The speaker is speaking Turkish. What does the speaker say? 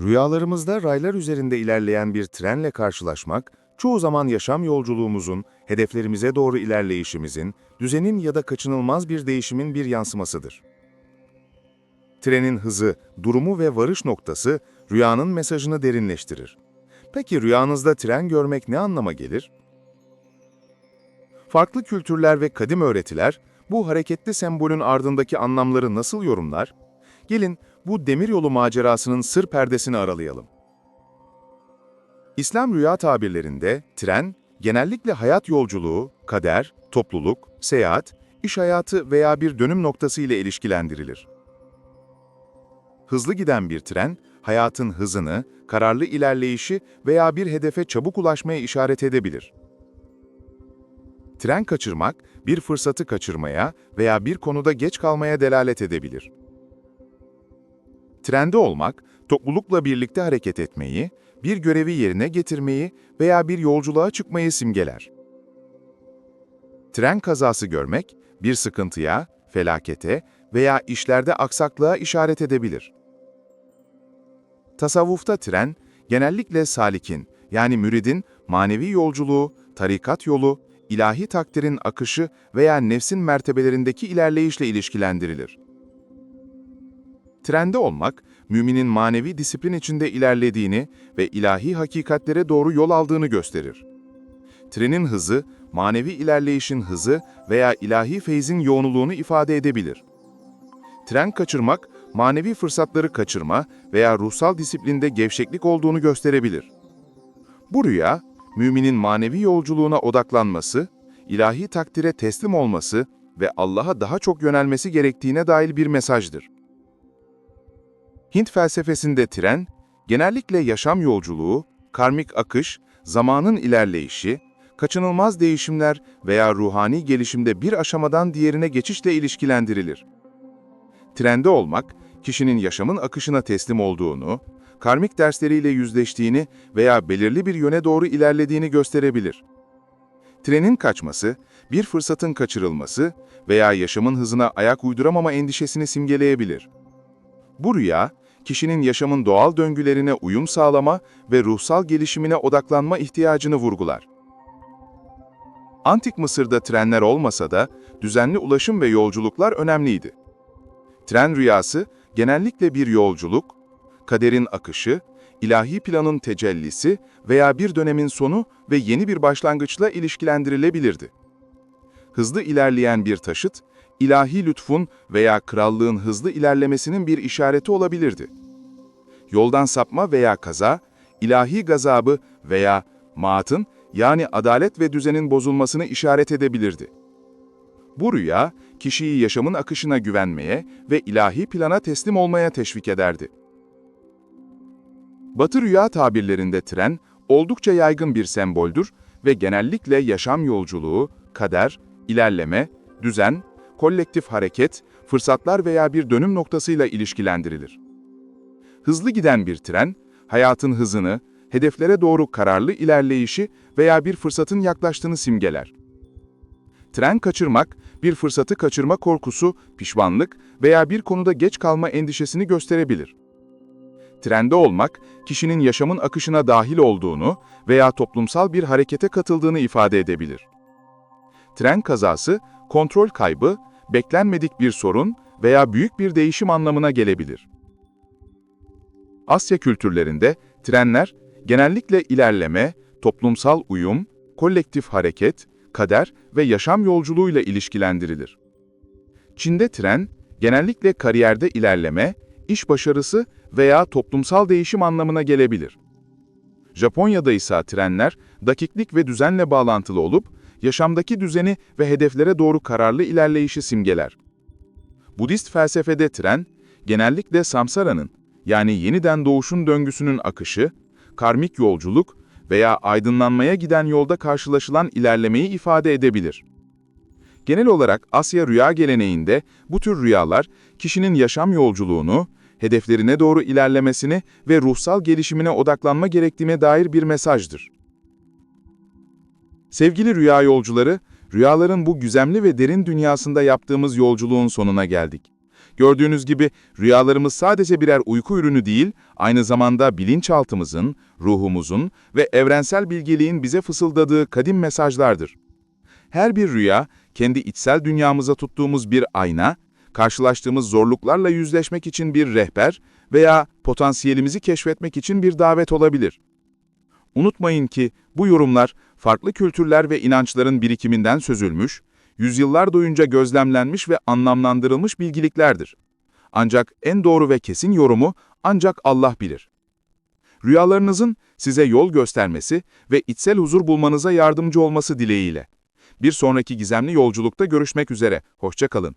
Rüyalarımızda raylar üzerinde ilerleyen bir trenle karşılaşmak, çoğu zaman yaşam yolculuğumuzun, hedeflerimize doğru ilerleyişimizin, düzenin ya da kaçınılmaz bir değişimin bir yansımasıdır. Trenin hızı, durumu ve varış noktası rüyanın mesajını derinleştirir. Peki rüyanızda tren görmek ne anlama gelir? Farklı kültürler ve kadim öğretiler bu hareketli sembolün ardındaki anlamları nasıl yorumlar? Gelin bu demiryolu macerasının sır perdesini aralayalım. İslam rüya tabirlerinde tren, genellikle hayat yolculuğu, kader, topluluk, seyahat, iş hayatı veya bir dönüm noktası ile ilişkilendirilir. Hızlı giden bir tren, hayatın hızını, kararlı ilerleyişi veya bir hedefe çabuk ulaşmaya işaret edebilir. Tren kaçırmak, bir fırsatı kaçırmaya veya bir konuda geç kalmaya delalet edebilir. Trende olmak, toplulukla birlikte hareket etmeyi, bir görevi yerine getirmeyi veya bir yolculuğa çıkmayı simgeler. Tren kazası görmek, bir sıkıntıya, felakete veya işlerde aksaklığa işaret edebilir. Tasavvufta tren, genellikle salikin, yani müridin manevi yolculuğu, tarikat yolu, ilahi takdirin akışı veya nefsin mertebelerindeki ilerleyişle ilişkilendirilir. Trende olmak, müminin manevi disiplin içinde ilerlediğini ve ilahi hakikatlere doğru yol aldığını gösterir. Trenin hızı, manevi ilerleyişin hızı veya ilahi feyzin yoğunluğunu ifade edebilir. Tren kaçırmak, manevi fırsatları kaçırma veya ruhsal disiplinde gevşeklik olduğunu gösterebilir. Bu rüya, müminin manevi yolculuğuna odaklanması, ilahi takdire teslim olması ve Allah'a daha çok yönelmesi gerektiğine dair bir mesajdır. Hint felsefesinde tren, genellikle yaşam yolculuğu, karmik akış, zamanın ilerleyişi, kaçınılmaz değişimler veya ruhani gelişimde bir aşamadan diğerine geçişle ilişkilendirilir. Trende olmak, kişinin yaşamın akışına teslim olduğunu, karmik dersleriyle yüzleştiğini veya belirli bir yöne doğru ilerlediğini gösterebilir. Trenin kaçması, bir fırsatın kaçırılması veya yaşamın hızına ayak uyduramama endişesini simgeleyebilir. Bu rüya, kişinin yaşamın doğal döngülerine uyum sağlama ve ruhsal gelişimine odaklanma ihtiyacını vurgular. Antik Mısır'da trenler olmasa da düzenli ulaşım ve yolculuklar önemliydi. Tren rüyası genellikle bir yolculuk, kaderin akışı, ilahi planın tecellisi veya bir dönemin sonu ve yeni bir başlangıçla ilişkilendirilebilirdi. Hızlı ilerleyen bir taşıt, ilahi lütfun veya krallığın hızlı ilerlemesinin bir işareti olabilirdi. Yoldan sapma veya kaza, ilahi gazabı veya maatın yani adalet ve düzenin bozulmasını işaret edebilirdi. Bu rüya, kişiyi yaşamın akışına güvenmeye ve ilahi plana teslim olmaya teşvik ederdi. Batı rüya tabirlerinde tren, oldukça yaygın bir semboldür ve genellikle yaşam yolculuğu, kader, ilerleme, düzen, kolektif hareket, fırsatlar veya bir dönüm noktasıyla ilişkilendirilir. Hızlı giden bir tren, hayatın hızını, hedeflere doğru kararlı ilerleyişi veya bir fırsatın yaklaştığını simgeler. Tren kaçırmak, bir fırsatı kaçırma korkusu, pişmanlık veya bir konuda geç kalma endişesini gösterebilir. Trende olmak, kişinin yaşamın akışına dahil olduğunu veya toplumsal bir harekete katıldığını ifade edebilir. Tren kazası, kontrol kaybı, beklenmedik bir sorun veya büyük bir değişim anlamına gelebilir. Asya kültürlerinde trenler genellikle ilerleme, toplumsal uyum, kolektif hareket, kader ve yaşam yolculuğuyla ilişkilendirilir. Çin'de tren, genellikle kariyerde ilerleme, iş başarısı veya toplumsal değişim anlamına gelebilir. Japonya'da ise trenler, dakiklik ve düzenle bağlantılı olup, yaşamdaki düzeni ve hedeflere doğru kararlı ilerleyişi simgeler. Budist felsefede tren, genellikle samsara'nın, yani yeniden doğuşun döngüsünün akışı, karmik yolculuk veya aydınlanmaya giden yolda karşılaşılan ilerlemeyi ifade edebilir. Genel olarak Asya rüya geleneğinde bu tür rüyalar kişinin yaşam yolculuğunu, hedeflerine doğru ilerlemesini ve ruhsal gelişimine odaklanma gerektiğine dair bir mesajdır. Sevgili rüya yolcuları, rüyaların bu güzemli ve derin dünyasında yaptığımız yolculuğun sonuna geldik. Gördüğünüz gibi rüyalarımız sadece birer uyku ürünü değil, aynı zamanda bilinçaltımızın, ruhumuzun ve evrensel bilgeliğin bize fısıldadığı kadim mesajlardır. Her bir rüya, kendi içsel dünyamıza tuttuğumuz bir ayna, karşılaştığımız zorluklarla yüzleşmek için bir rehber veya potansiyelimizi keşfetmek için bir davet olabilir. Unutmayın ki bu yorumlar farklı kültürler ve inançların birikiminden sözülmüş, yüzyıllar boyunca gözlemlenmiş ve anlamlandırılmış bilgiliklerdir. Ancak en doğru ve kesin yorumu ancak Allah bilir. Rüyalarınızın size yol göstermesi ve içsel huzur bulmanıza yardımcı olması dileğiyle. Bir sonraki gizemli yolculukta görüşmek üzere, hoşça kalın.